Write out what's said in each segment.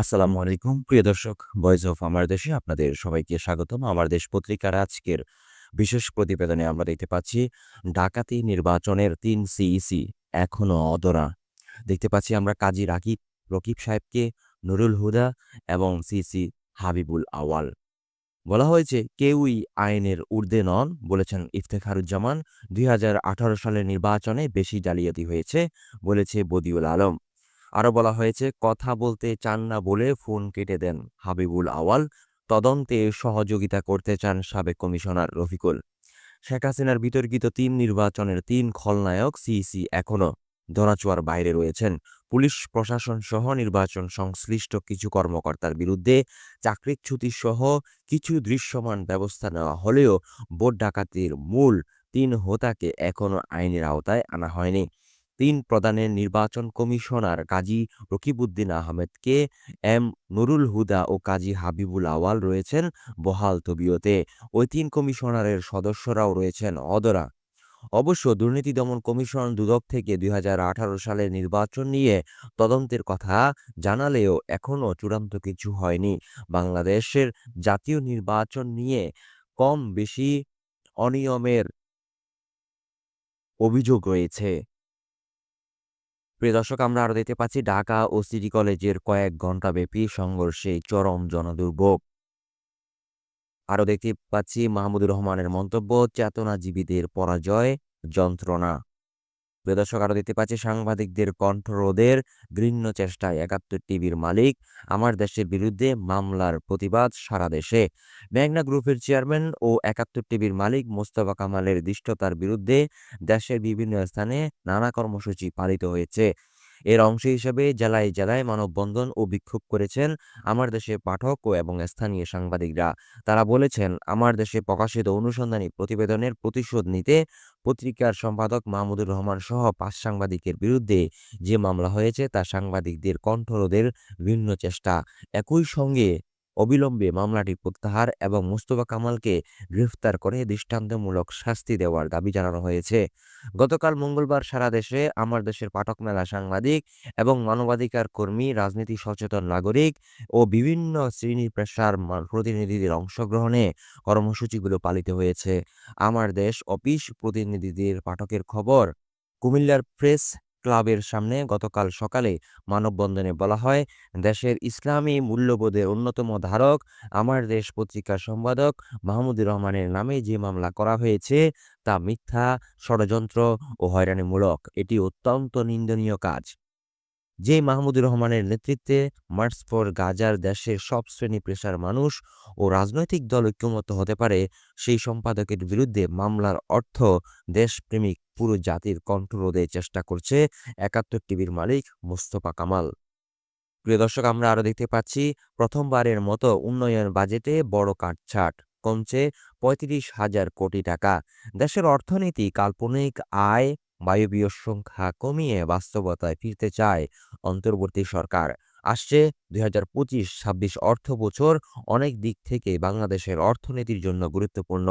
আসসালামু আলাইকুম। প্রিয় দর্শক ভয়েস অফ আমার দেশে আপনাদের সবাইকে স্বাগতম। আমার দেশ পত্রিকার আজকের বিশেষ প্রতিবেদনে আমরা দেখতে পাচ্ছি, ডাকাতি নির্বাচনের তিন সিইসি এখনও অদরা দেখতে পাচ্ছি আমরা কাজী রাকিব, রকিব সাহেবকে, নুরুল হুদা এবং সিসি হাবিবুল আওয়াল বলা হয়েছে, কেউই আইনের ঊর্ধ্বে নন বলেছেন ইফতেখারুজ্জামান। দুই হাজার আঠারো সালের নির্বাচনে বেশি জালিয়াতি হয়েছে বলেছে বদিউল আলম। আরও বলা হয়েছে, কথা বলতে চান না বলে ফোন কেটে দেন হাবিবুল আওয়াল। তদন্তে সহযোগিতা করতে চান সাবেক কমিশনার রফিকুল। শেখ হাসিনার বিতর্কিত তিন নির্বাচনের তিন খলনায়ক সিইসি এখনও ধরাছোঁয়ার বাইরে রয়েছেন। পুলিশ, প্রশাসন সহ নির্বাচন সংশ্লিষ্ট কিছু কর্মকর্তার বিরুদ্ধে চাকরিচ্যুতি সহ কিছু দৃশ্যমান ব্যবস্থা নেওয়া হলেও ভোট ডাকাতির মূল তিন হোতাকে এখনও আইনের আওতায় আনা হয়নি। তিন প্রধানের নির্বাচন কমিশনার কাজী রকিবউদ্দিন আহমেদকে এম নুরুল হুদা ও কাজী হাবিবুল আওয়াল রয়েছেন বহাল তবিয়তে। ওই তিন কমিশনারের সদস্যরাও রয়েছেন অদরা। অবশ্য দুর্নীতি দমন কমিশন দুদক থেকে দুই হাজার আঠারো সালের নির্বাচন নিয়ে তদন্তের কথা জানালেও এখনও চূড়ান্ত কিছু হয়নি। বাংলাদেশের জাতীয় নির্বাচন নিয়ে কম বেশি অনিয়মের অভিযোগ রয়েছে। প্রিয় দর্শক, আমরা আরও দেখতে পাচ্ছি ঢাকা ও সিটি কলেজের কয়েক ঘণ্টা ব্যাপী সংঘর্ষে চরম জনদুর্ভোগ। আরও দেখতে পাচ্ছি মাহমুদুর রহমানের মন্তব্য, চেতনাজীবীদের পরাজয় যন্ত্রণা। প্রিয় আরও দেখতে পাচ্ছি সাংবাদিকদের কণ্ঠরোধের ঘৃণ্য চেষ্টায় একাত্তর টিভির মালিক আমার দেশের বিরুদ্ধে মামলার প্রতিবাদ সারা দেশে। মেঘনা গ্রুপের চেয়ারম্যান ও একাত্তর টিভির মালিক মোস্তফা কামালের দৃষ্টতার বিরুদ্ধে দেশের বিভিন্ন স্থানে নানা কর্মসূচি পালিত হয়েছে। এর অংশ হিসেবে জেলায় জেলায় মানববন্ধন ও বিক্ষোভ করেছেন আমার দেশে পাঠক ও এবং স্থানীয় সাংবাদিকরা। তারা বলেছেন, আমার দেশে প্রকাশিত অনুসন্ধানী প্রতিবেদনের প্রতিশোধ নিতে পত্রিকার সম্পাদক মাহমুদুর রহমান সহ পাঁচ সাংবাদিকের বিরুদ্ধে যে মামলা হয়েছে তা সাংবাদিকদের কণ্ঠরোধের ভিন্ন চেষ্টা। একই সঙ্গে অবিলম্বে মামলাটি প্রত্যাহার এবং মুস্তফা কামালকে গ্রেফতার করে দৃষ্টান্তমূলক শাস্তি দেওয়ার দাবি জানানো হয়েছে। গতকাল মঙ্গলবার সারা দেশে আমার দেশের পাঠক মেলা সাংবাদিক এবং মানবাধিকার কর্মী, রাজনীতি সচেতন নাগরিক ও বিভিন্ন শ্রেণি পেশার প্রতিনিধিদের অংশগ্রহণে কর্মসূচিগুলো পালিত হয়েছে। আমার দেশ অফিস প্রতিনিধিদের পাঠকের খবর, কুমিল্লার প্রেস ক্লাবের সামনে গতকাল সকালে মানববন্ধনে বলা হয়, দেশের ইসলামী মূল্যবোধের অন্যতম ধারক, আমার দেশ পত্রিকার সম্পাদক মাহমুদুর রহমানের নামে যে মামলা করা হয়েছে তা মিথ্যা, ষড়যন্ত্র ও হয়রানিমূলক। এটি অত্যন্ত নিন্দনীয় কাজ। যে মাহমুদুর রহমানের নেতৃত্বে মার্চ ফর গাজার দেশের সব শ্রেণি পেশার মানুষ ও রাজনৈতিক দল ঐক্যমত হতে পারে, সেই সম্পাদকের বিরুদ্ধে মামলার অর্থ দেশপ্রেমিক পুরো জাতির কণ্ঠরোধে চেষ্টা করছে একাত্তর টিভির মালিক মোস্তফা কামাল। প্রিয় দর্শক, আমরা আরও দেখতে পাচ্ছি, প্রথমবারের মতো উন্নয়ন বাজেটে বড় কাটছাট, কমছে পঁয়ত্রিশ হাজার কোটি টাকা। দেশের অর্থনীতি, কাল্পনিক আয় বায়বীয় সংখ্যা কমিয়ে বাস্তবতায় ফিরতে চায় অন্তর্বর্তী সরকার। আসছে। দুই হাজার পঁচিশ ছাব্বিশ অর্থ বছর অনেক দিক থেকে বাংলাদেশের অর্থনীতির জন্য গুরুত্বপূর্ণ।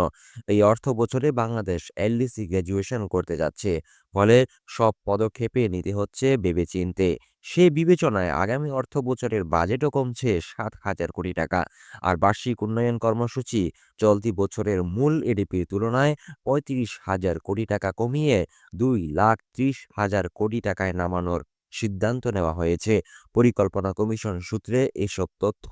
এই অর্থ বছরে বাংলাদেশ এলডিসি গ্র্যাজুয়েশন করতে যাচ্ছে। ফলে সব পদক্ষেপে নিতে হচ্ছে ভেবেচিন্তে। সে বিবেচনায় আগামী অর্থ বছরের বাজেটও কমছে সাত হাজার কোটি টাকা। আর বার্ষিক উন্নয়ন কর্মসূচি চলতি বছরের মূল এডিপির তুলনায় পঁয়ত্রিশ হাজার কোটি টাকা কমিয়ে দুই লাখ ত্রিশ হাজার কোটি টাকায় নামানোর সিদ্ধান্ত নেওয়া হয়েছে। পরিকল্পনা কমিশন সূত্রে এসব তথ্য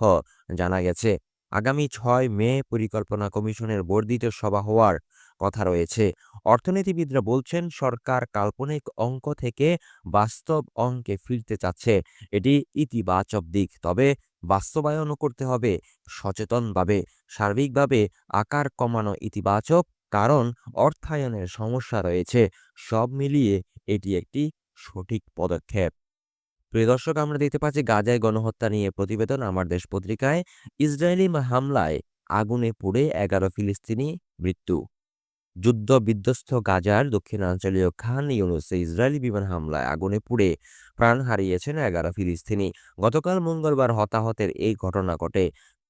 জানা গেছে। আগামী ছয় মে পরিকল্পনা কমিশনের বর্ধিত সভা হওয়ার কথা রয়েছে। অর্থনীতিবিদরা বলছেন, সরকার কাল্পনিক অঙ্ক থেকে বাস্তব অঙ্কে ফিরতে চাচ্ছে। এটি ইতিবাচক দিক, তবে বাস্তবায়নও করতে হবে সচেতনভাবে। সার্বিকভাবে আকার কমানো ইতিবাচক, কারণ অর্থায়নের সমস্যা রয়েছে। সব মিলিয়ে এটি একটি সঠিক পদক্ষেপ। প্রিয় দর্শক, আমরা দেখতে পাচ্ছি গাজায় গণহত্যা নিয়ে প্রতিবেদন আমার দেশ পত্রিকায়। ইসরায়েলি হামলায় আগুনে পুড়ে এগারো ফিলিস্তিনি মৃত্যু। যুদ্ধ বিধ্বস্ত গাজার দক্ষিণাঞ্চলীয় খান ইউনুসে ইসরায়েলি বিমান হামলায় আগুনে পুড়ে প্রাণ হারিয়েছেন এগারো ফিলিস্তিনি। গতকাল মঙ্গলবার হতাহতের এই ঘটনা ঘটে।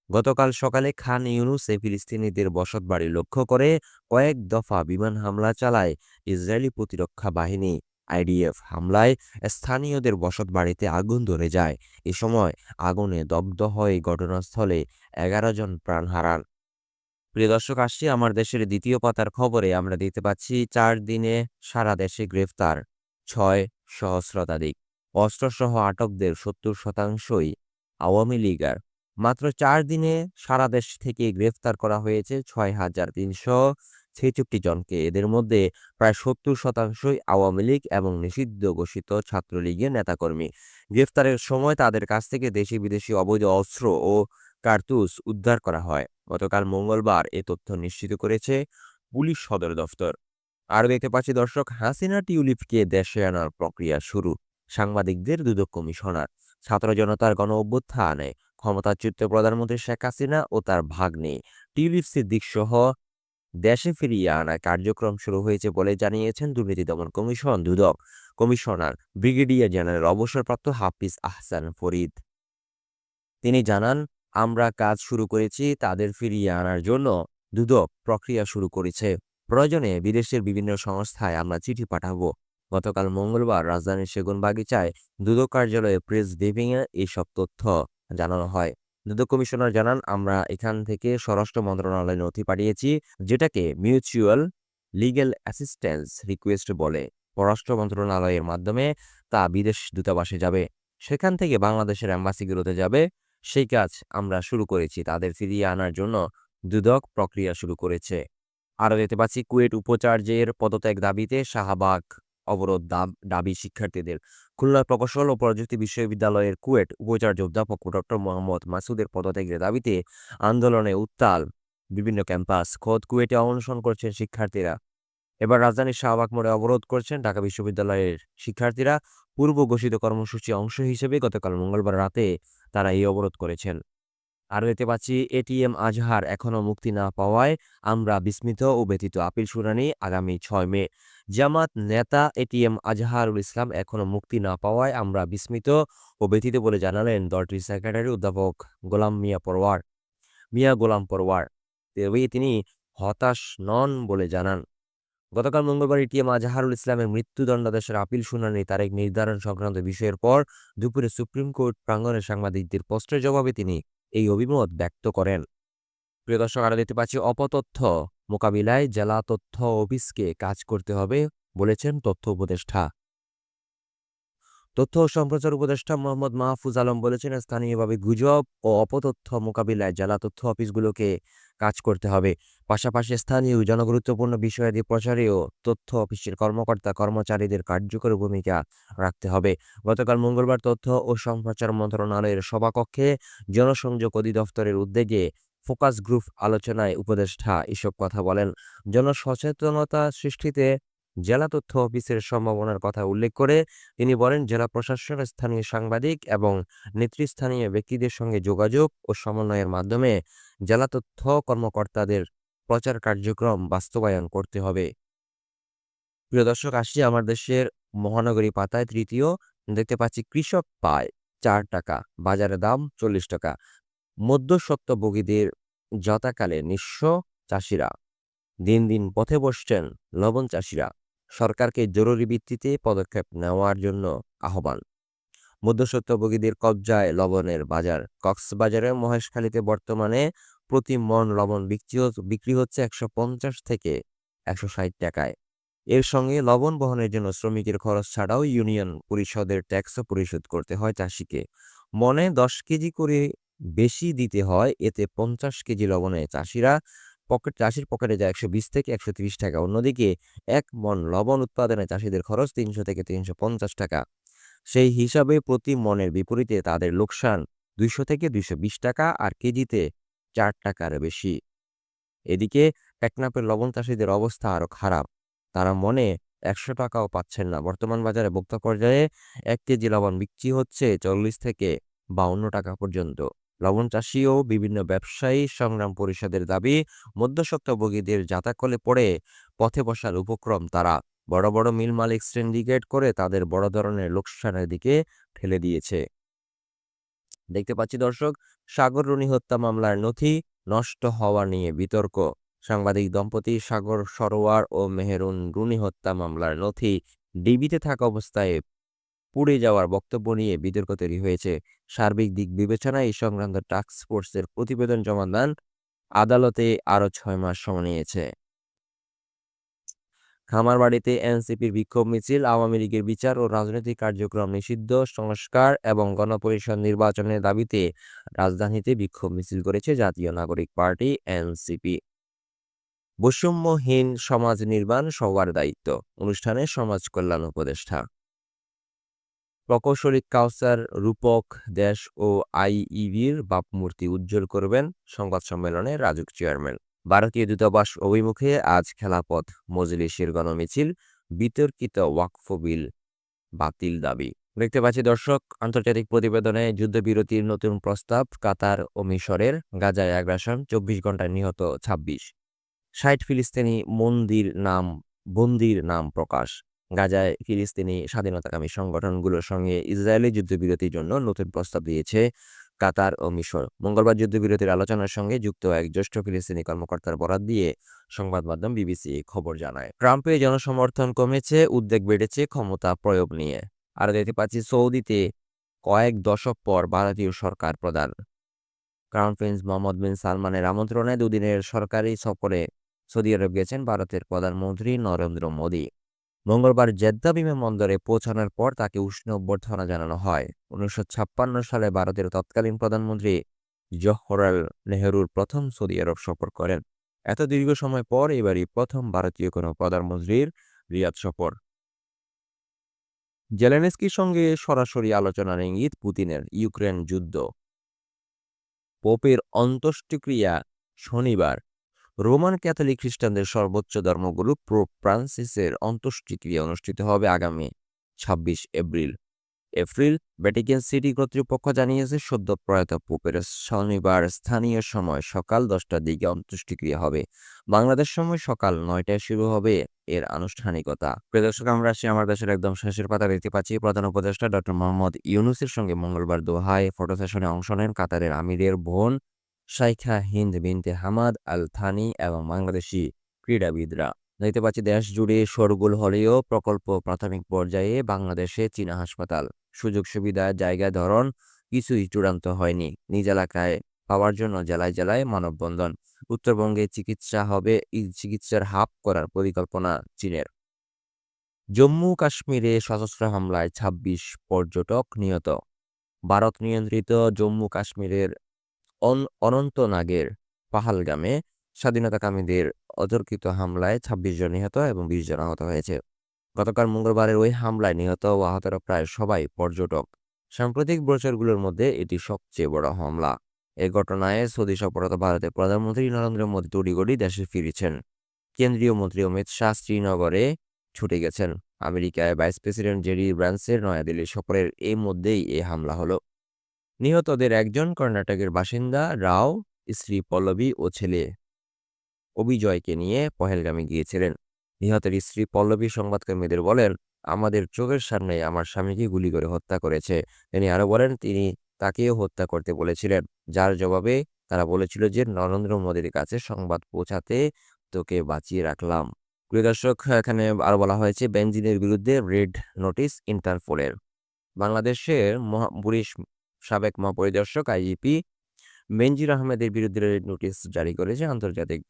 গতকাল সকালে খান ইউনুসে ফিলিস্তিনিদের বসতবাড়ি লক্ষ্য করে কয়েক দফা বিমান হামলা চালায় ইসরায়েলি প্রতিরক্ষা বাহিনী। আইডিএফ হামলায় স্থানীয়দের বসত বাড়িতে আগুন ধরে যায়। এ সময় আগুনে দগ্ধ হয়ে ঘটনাস্থলে এগারো জন প্রাণ হারান। প্রিয় দর্শক, আসছি আমার দেশের দ্বিতীয় পাতার খবরে। আমরা দেখতে পাচ্ছি চার দিনে সারা দেশে গ্রেফতার ছয় সহস্রতাধিক অস্ত্রসহ আটকদের সত্তর শতাংশই আওয়ামী লীগার। মাত্র চার দিনে সারা দেশ থেকে গ্রেফতার করা হয়েছে ছয় হাজার তিনশো ছেষট্টি জনকে। এদের মধ্যে প্রায় সত্তর শতাংশই আওয়ামী লীগ এবং নিষিদ্ধ ঘোষিত ছাত্রলীগের নেতাকর্মী। গ্রেফতারের সময় তাদের কাছ থেকে দেশি বিদেশি অবৈধ অস্ত্র ও কার্তুস উদ্ধার করা হয়। গতকাল মঙ্গলবার এ তথ্য নিশ্চিত করেছে পুলিশ সদর দফতর। আরও দেখতে পাচ্ছি, দর্শক, হাসিনা টিউলিপকে দেশে আনার প্রক্রিয়া শুরু। সাংবাদিকদের দুদক কমিশনার। ছাত্র জনতার গণ অভ্যুত্থানে ক্ষমতাচ্যুত প্রধানমন্ত্রী শেখ হাসিনা ও তার ভাগ্নে। টিউলিপ সিদ্দিক সহ দেশে ফিরিয়ে আনা কার্যক্রম শুরু হয়েছে বলে জানিয়েছেন দুর্নীতি দমন commission Dudak. Commissioner brigadier general অবসরপ্রাপ্ত হাফিজ আহসান ফরিদ। তিনি জানান, আমরা কাজ শুরু করেছি, তাদের ফিরিয়ে আনার জন্য দুদক প্রক্রিয়া শুরু করেছে। প্রয়োজনে বিদেশের বিভিন্ন সংস্থায় আমরা চিঠি পাঠাবো। গতকাল মঙ্গলবার রাজধানীর সেগুন বাগিচায় দুদক কার্যালয়ে প্রেস ব্রিফিংয়ে এইসব তথ্য জানানো হয়। দুদক কমিশনার জানান, আমরা এখান থেকে স্বরাষ্ট্র মন্ত্রণালয়ে নথি পাঠিয়েছি, যেটাকে মিউচুয়াল লিগ্যাল অ্যাসিস্ট্যান্স রিকোয়েস্ট বলে। পররাষ্ট্র মন্ত্রণালয়ের মাধ্যমে তা বিদেশ দূতাবাসে যাবে, সেখান থেকে বাংলাদেশের অ্যাম্বাসিগুলোতে যাবে। সেই কাজ আমরা শুরু করেছি, তাদের ফিরিয়ে আনার জন্য দুদক প্রক্রিয়া শুরু করেছে। আরও দেখতে পাচ্ছি, কুয়েট উপাচার্যের পদত্যাগ দাবিতে শাহবাগ অবরোধ দাবি শিক্ষার্থীদের। খুলনা প্রকৌশল ও প্রযুক্তি বিশ্ববিদ্যালয়ের কুয়েট উপাচার্য অধ্যাপক ডক্টর মোহাম্মদ মাসুদের পদত্যাগের দাবিতে আন্দোলনে উত্তাল বিভিন্ন ক্যাম্পাস। খোদ কুয়েটে অনশন করছেন শিক্ষার্থীরা। এবার রাজধানীর শাহবাগ মোড়ে অবরোধ করছেন ঢাকা বিশ্ববিদ্যালয়ের শিক্ষার্থীরা। পূর্ব ঘোষিত কর্মসূচি অংশ হিসেবে গতকাল মঙ্গলবার রাতে তারা এই অবরোধ করেছেন। আরও দেখতে পাচ্ছি এটিএম আজহার এখনও মুক্তি না পাওয়ায় আমরা বিস্মিত ও ব্যতীত আপিল শুনানি আগামী ছয় মে। জামাত, নেতা এটিএম আজহারুল ইসলাম এখনও মুক্তি না পাওয়ায় আমরা বিস্মিত ও ব্যতীত বলে জানালেন দলটির সেক্রেটারি অধ্যাপক গোলাম মিয়া পরওয়ার। মিয়া গোলাম পরওয়ার। তিনি হতাশ নন বলে জানান। গতকাল মঙ্গলবার এটিএম আজহারুল ইসলামের মৃত্যুদণ্ডাদেশের আপিল শুনানি, তারিখ নির্ধারণ সংক্রান্ত বিষয়ের পর দুপুরে সুপ্রিম কোর্ট প্রাঙ্গণে সাংবাদিকদের প্রশ্নের জবাবে তিনি এই অভিমত ব্যক্ত করেন। প্রিয় দর্শক আরও দেখতে পাচ্ছি অপতথ্য। মোকাবিলায় জেলা তথ্য অফিসকে কাজ করতে হবে বলেছেন তথ্য উপদেষ্টা। তথ্য ও সম্প্রচার উপদেষ্টা মোহাম্মদ মাহফুজ আলম বলেছেন, স্থানীয়ভাবে গুজব ও অপতথ্য মোকাবিলায় জেলা তথ্য অফিসগুলোকে কাজ করতে হবে। পাশাপাশি স্থানীয় জনগুরুত্বপূর্ণ বিষয়াদি প্রচারেও তথ্য অফিসের কর্মকর্তা কর্মচারীদের কার্যকর ভূমিকা রাখতে হবে। গতকাল মঙ্গলবার তথ্য ও সম্প্রচার মন্ত্রণালয়ের সভাকক্ষে জনসংযোগ অধিদপ্তরের উদ্যোগে ফোকাস গ্রুপ আলোচনায় উপদেষ্টা এসব কথা বলেন। জনসচেতনতা সৃষ্টিতে জেলা তথ্য অফিসের সম্ভাবনার কথা উল্লেখ করে তিনি বলেন, জেলা প্রশাসন, স্থানীয় সাংবাদিক এবং নেতৃস্থানীয় ব্যক্তিদের সঙ্গে যোগাযোগ ও সমন্বয়ের মাধ্যমে জেলা তথ্য কর্মকর্তাদের প্রচার কার্যক্রম বাস্তবায়ন করতে হবে। প্রিয় দর্শক, আসছি আমার দেশের মহানগরী পাতায়, তৃতীয় দেখতে পাচ্ছি কৃষক পায় চার টাকা, বাজারে দাম চল্লিশ টাকা। মধ্যস্বত্বভোগীদের যথাকালে নিঃস্ব চাষিরা দিন দিন পথে বসছেন লবণ চাষিরা। সরকারকে জরুরি ভিত্তিতে পদক্ষেপ নেওয়ার জন্য আহ্বান। মধ্যস্বত্বভোগীদের কবজায় লবণের বাজার। কক্সবাজারের মহেশখালীতে বর্তমানে প্রতি মন লবণ বিক্রি হচ্ছে একশো পঞ্চাশ থেকে একশো ষাট টাকায়। এর সঙ্গে লবণ বহনের জন্য শ্রমিকের খরচ ছাড়াও ইউনিয়ন পরিষদের ট্যাক্সও পরিশোধ করতে হয় চাষিকে। মনে দশ কেজি করে বেশি দিতে হয়, এতে পঞ্চাশ কেজি লবণে চাষিরা পকেট, চাষির পকেটে যায় একশো বিশ থেকে একশো ত্রিশ টাকা, অন্যদিকে এক মন লবণ উৎপাদনে চাষিদের খরচ তিনশো থেকে তিনশো পঞ্চাশ টাকা। সেই হিসাবে প্রতি মনের বিপরীতে তাদের লোকসান দুইশো থেকে দুইশো বিশ টাকা আর কেজিতে চার টাকার বেশি। এদিকে টেকনাপের লবণ চাষিদের অবস্থা আরও খারাপ। তারা মনে একশো টাকাও পাচ্ছেন না। বর্তমান বাজারে ভোক্তা পর্যায়ে এক কেজি লবণ বিক্রি হচ্ছে চল্লিশ থেকে বাউন্ন টাকা পর্যন্ত। লবণ চাষী ও বিভিন্ন ব্যবসায়ী সংগ্রাম পরিষদের দাবি মধ্যস্বত্বভোগীদের জাতাকলে পড়ে পথে বসার উপক্রম তারা। বড় বড় মিল মালিক সিন্ডিকেট করে তাদের বড় ধরনের লোকসানের দিকে ঠেলে দিয়েছে। দেখতে পাচ্ছি দর্শক, সাগর রুনি হত্যা মামলার নথি নষ্ট হওয়া নিয়ে বিতর্ক। সাংবাদিক দম্পতি সাগর সরোয়ার ও মেহেরুন রুনি হত্যা মামলার নথি ডিবিতে থাকা অবস্থায় পুড়ে যাওয়ার বক্তব্য নিয়ে বিতর্ক তৈরি হয়েছে। সার্বিক দিক বিবেচনায় এই সংক্রান্ত টাস্ক ফোর্সের প্রতিবেদন জমা দেন। আদালতে আরও ছয় মাস সময় নিয়েছে। খামারবাড়িতে এনসিপির বিক্ষোভ মিছিল, আওয়ামী লীগের বিচার ও রাজনৈতিক কার্যক্রম নিষিদ্ধ, সংস্কার এবং গণপরিষদ নির্বাচনের দাবিতে রাজধানীতে বিক্ষোভ মিছিল করেছে জাতীয় নাগরিক পার্টি এনসিপি। বৈষম্যহীন সমাজ নির্মাণ সবার দায়িত্ব। অনুষ্ঠানে সমাজ কল্যাণ উপদেষ্টা প্রকৌশলী কাউসার রূপক দেশ ও আইইবির বাপমূর্তি উজ্জ্বল করবেন সংবাদ সম্মেলনে রাজুক চেয়ারম্যান। ভারতীয় দূতাবাস অভিমুখে আজ খেলাপথ, মজলিসের গণমিছিল, বিতর্কিত ওয়াকফ বিল, বাতিল দাবি। দেখতে পাচ্ছি দর্শক, আন্তর্জাতিক প্রতিবেদনে যুদ্ধবিরতির নতুন প্রস্তাব, কাতার ও মিশরের গাজায় আগ্রাসন, চব্বিশ ঘন্টায় নিহত ছাব্বিশ। ষাট ফিলিস্তিনি মন্দির নাম, বন্দির নাম প্রকাশ। গাজায় ফিলিস্তিনি স্বাধীনতাকামী সংগঠনগুলোর সঙ্গে ইসরায়েলি যুদ্ধবিরতির জন্য নতুন প্রস্তাব দিয়েছে কাতার ও মিশর। মঙ্গলবার যুদ্ধবিরতির আলোচনার সঙ্গে যুক্ত এক জ্যেষ্ঠ ফিলিস্তিনি কর্মকর্তার বরাত দিয়ে সংবাদ মাধ্যম বিবিসি খবর জানায়। ট্রাম্পের জনসমর্থন কমেছে, উদ্বেগ বেড়েছে, ক্ষমতা প্রয়োগ নিয়ে। আর দেখতে পাচ্ছি সৌদিতে কয়েক দশক পর ভারতীয় সরকার প্রধান। ক্রাউন প্রিন্স মোহাম্মদ বিন সালমানের আমন্ত্রণে দুদিনের সরকারি সফরে সৌদি আরব গেছেন ভারতের প্রধানমন্ত্রী নরেন্দ্র মোদী। মঙ্গলবার জেদ্দা বিমানবন্দরে পৌঁছানোর পর তাকে উষ্ণ অভ্যর্থনা জানানো হয়। উনিশশো ছাপ্পান্ন সালে ভারতের তৎকালীন প্রধানমন্ত্রী জওহরলাল নেহরুর প্রথম সৌদি আরব সফর করেন। এত দীর্ঘ সময় পর এবারই প্রথম ভারতীয় কোনো প্রধানমন্ত্রীর রিয়াদ সফর। জেলেনস্কির সঙ্গে সরাসরি আলোচনার ইঙ্গিত পুতিনের ইউক্রেন যুদ্ধ। পোপের অন্ত্যেষ্টিক্রিয়া শনিবার রোমান ক্যাথলিক খ্রিস্টানদের সর্বোচ্চ ধর্মগুরু প্রোপ ফ্রান্সিসের অন্ত্যেষ্টিক্রিয়া অনুষ্ঠিত হবে আগামী ছাব্বিশ এপ্রিল। এপ্রিল, ভ্যাটিকান সিটি কর্তৃপক্ষ জানিয়েছে, সদ্য প্রয়াত পোপের শনিবার স্থানীয় সময় সকাল দশটার দিকে অন্ত্যেষ্টিক্রিয়া হবে। বাংলাদেশ সময় সকাল নয়টায় শুরু হবে এর আনুষ্ঠানিকতা। প্রদর্শক আমরা আসি আমার দেশের একদম শেষের পাতা দেখতে পাচ্ছি প্রধান উপদেষ্টা ডক্টর মোহাম্মদ ইউনুসের সঙ্গে মঙ্গলবার দোহায় ফটো সেশনে অংশ নেন কাতারের আমিরের বোন শাইখা হিন্দ বিনতে হামাদ আল থানি এবং বাংলাদেশি ক্রীড়াবিদরা। দেখতে পাচ্ছি দেশ জুড়ে শোরগোল হলেও প্রকল্প প্রাথমিক পর্যায়ে বাংলাদেশে চীনা হাসপাতাল। সুযোগ সুবিধা, জায়গা, ধরন কিছুই চূড়ান্ত হয়নি। নিজ এলাকায় পাওয়ার জন্য জেলায় জেলায় মানববন্ধন। উত্তরবঙ্গে চিকিৎসা হবে চিকিৎসার হাব করার পরিকল্পনা চীনের। জম্মু কাশ্মীরে সশস্ত্র হামলায় ২৬ পর্যটক নিহত। ভারত নিয়ন্ত্রিত জম্মু কাশ্মীরের অনন্তনাগের পাহালগামে স্বাধীনতাকামীদের অতর্কিত হামলায় ২৬ জন নিহত এবং ২০ জন আহত হয়েছে। গতকাল মঙ্গলবারের ওই হামলায় নিহত ও আহতরা প্রায় সবাই পর্যটক। সাম্প্রতিক বছরগুলোর মধ্যে এটি সবচেয়ে বড় হামলা। এ ঘটনায় সৌদি সফরত ভারতের প্রধানমন্ত্রী নরেন্দ্র মোদী তড়িগড়ি দেশে ফিরেছেন। কেন্দ্রীয় মন্ত্রী অমিত শাহ শ্রীনগরে ছুটে গেছেন। আমেরিকায় ভাইস প্রেসিডেন্ট জেরি ব্রান্সের নয়াদিল্লি সফরের এই মধ্যেই এ হামলা হলো। নিহতদের একজন কর্ণাটকের বাসিন্দা রাও, স্ত্রী পল্লবী ও ছেলে অভিজয়কে নিয়ে পহেলগামে গিয়েছিলেন। নিহতের স্ত্রী পল্লবী সংবাদকর্মীদের বলেন, আমাদের চোখের সামনে আমার স্বামীকে গুলি করে হত্যা করেছে। তিনি আরও বলেন, তিনি তাকেও হত্যা করতে বলেছিলেন। যার জবাবে তারা বলেছিল যে, নরেন্দ্র মোদীর কাছে সংবাদ পৌঁছাতে তোকে বাঁচিয়ে রাখলাম। প্রিয় দর্শক, এখানে আরও বলা হয়েছে বেঞ্জিনের বিরুদ্ধে রেড নোটিশ ইন্টারপোলের। বাংলাদেশের মহা পুলিশ সাবেক মহাপরিদর্শক আইজিপি বেনজির আহমেদের বিরুদ্ধে নোটিশ জারি করেছে আন্তর্জাতিক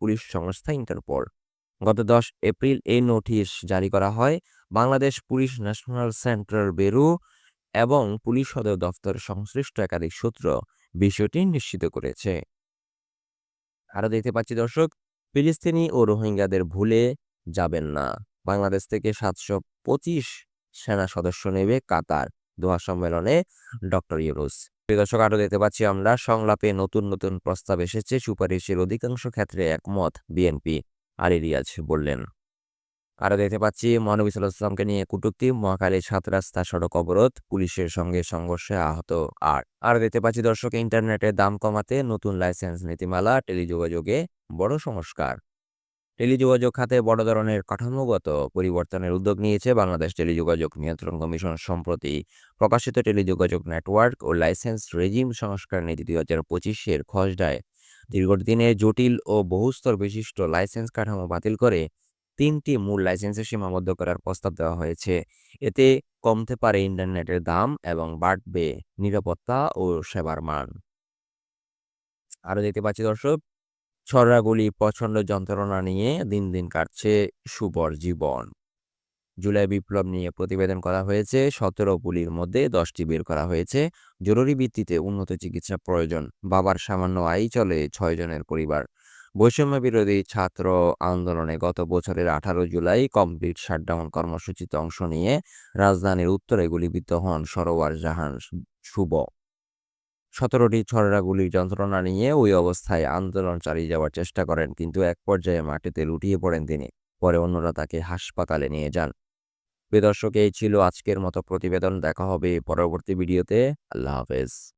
পুলিশ সংস্থা ইন্টারপোল। গত দশ এপ্রিল এই নোটিশ জারি করা হয়, Bangladesh police national central bureau এবং পুলিশ সদর দফতর সংশ্লিষ্ট একাধিক সূত্র বিষয়টি নিশ্চিত করেছে। আরও দেখতে পাচ্ছি দর্শক, ফিলিস্তিনি ও রোহিঙ্গাদের ভুলে যাবেন না। বাংলাদেশ থেকে সাতশো পঁচিশ সেনা সদস্য নেবে কাতার। দোহা সম্মেলনে ডক্টর ইউনুস। দর্শক, আরও দেখতে পাচ্ছি আমরা, সংলাপে নতুন নতুন প্রস্তাব এসেছে। সুপারিশের অধিকাংশ ক্ষেত্রে একমত, বিএনপি আলী রিয়াজ বললেন। আরও দেখতে পাচ্ছি, মহানবী সাল্লাহামকে নিয়ে কুটুক্তি, মহাকালী সাত রাস্তা সড়ক অবরোধ, পুলিশের সঙ্গে সংঘর্ষে আহত আর আরও দেখতে পাচ্ছি দর্শক, ইন্টারনেটের দাম কমাতে নতুন লাইসেন্স নীতিমালা, টেলিযোগাযোগে বড় সংস্কার। টেলিযোগাযোগ খাতে বড় ধরনের কাঠামোগত পরিবর্তনের উদ্যোগ নিয়েছে বাংলাদেশ টেলিযোগাযোগ নিয়ন্ত্রণ কমিশন। সম্প্রতি প্রকাশিত টেলিযোগাযোগ নেটওয়ার্ক ও লাইসেন্স রেজিম সংস্কার নীতি দুই হাজার পঁচিশের খসড়ায় দীর্ঘদিনের জটিল ও বহুস্তর বিশিষ্ট লাইসেন্স কাঠামো বাতিল করে তিনটি মূল লাইসেন্সে সীমাবদ্ধ করার প্রস্তাব দেওয়া হয়েছে। এতে কমতে পারে ইন্টারনেটের দাম এবং বাড়বে নিরাপত্তা ও সেবার মান। আরও দেখতে পাচ্ছি দর্শক ছড়াগুলি প্রচণ্ড যন্ত্রণা নিয়ে দিন দিন কাটছে সুবর জীবন। জুলাই বিপ্লব নিয়ে প্রতিবেদন করা হয়েছে, সতেরো পুলির মধ্যে দশটি বের করা হয়েছে। জরুরি ভিত্তিতে উন্নত চিকিৎসা প্রয়োজন, বাবার সামান্য আয় চলে ছয় জনের পরিবার। বৈষম্য বিরোধী ছাত্র আন্দোলনে গত বছরের আঠারো জুলাই কমপ্লিট শাটডাউন কর্মসূচিতে অংশ নিয়ে রাজধানীর উত্তরে গুলিবিদ্ধ হন সরোয়ার জাহান শুভ সতেরোটি ছড়রা গুলির যন্ত্রণা নিয়ে ওই অবস্থায় আন্দোলন চালিয়ে যাওয়ার চেষ্টা করেন, কিন্তু এক পর্যায়ে মাটিতে লুটিয়ে পড়েন তিনি। পরে অন্যরা তাকে হাসপাতালে নিয়ে যান। প্রিয় দর্শক, এই ছিল আজকের মতো প্রতিবেদন। দেখা হবে পরবর্তী ভিডিওতে। আল্লাহ হাফেজ।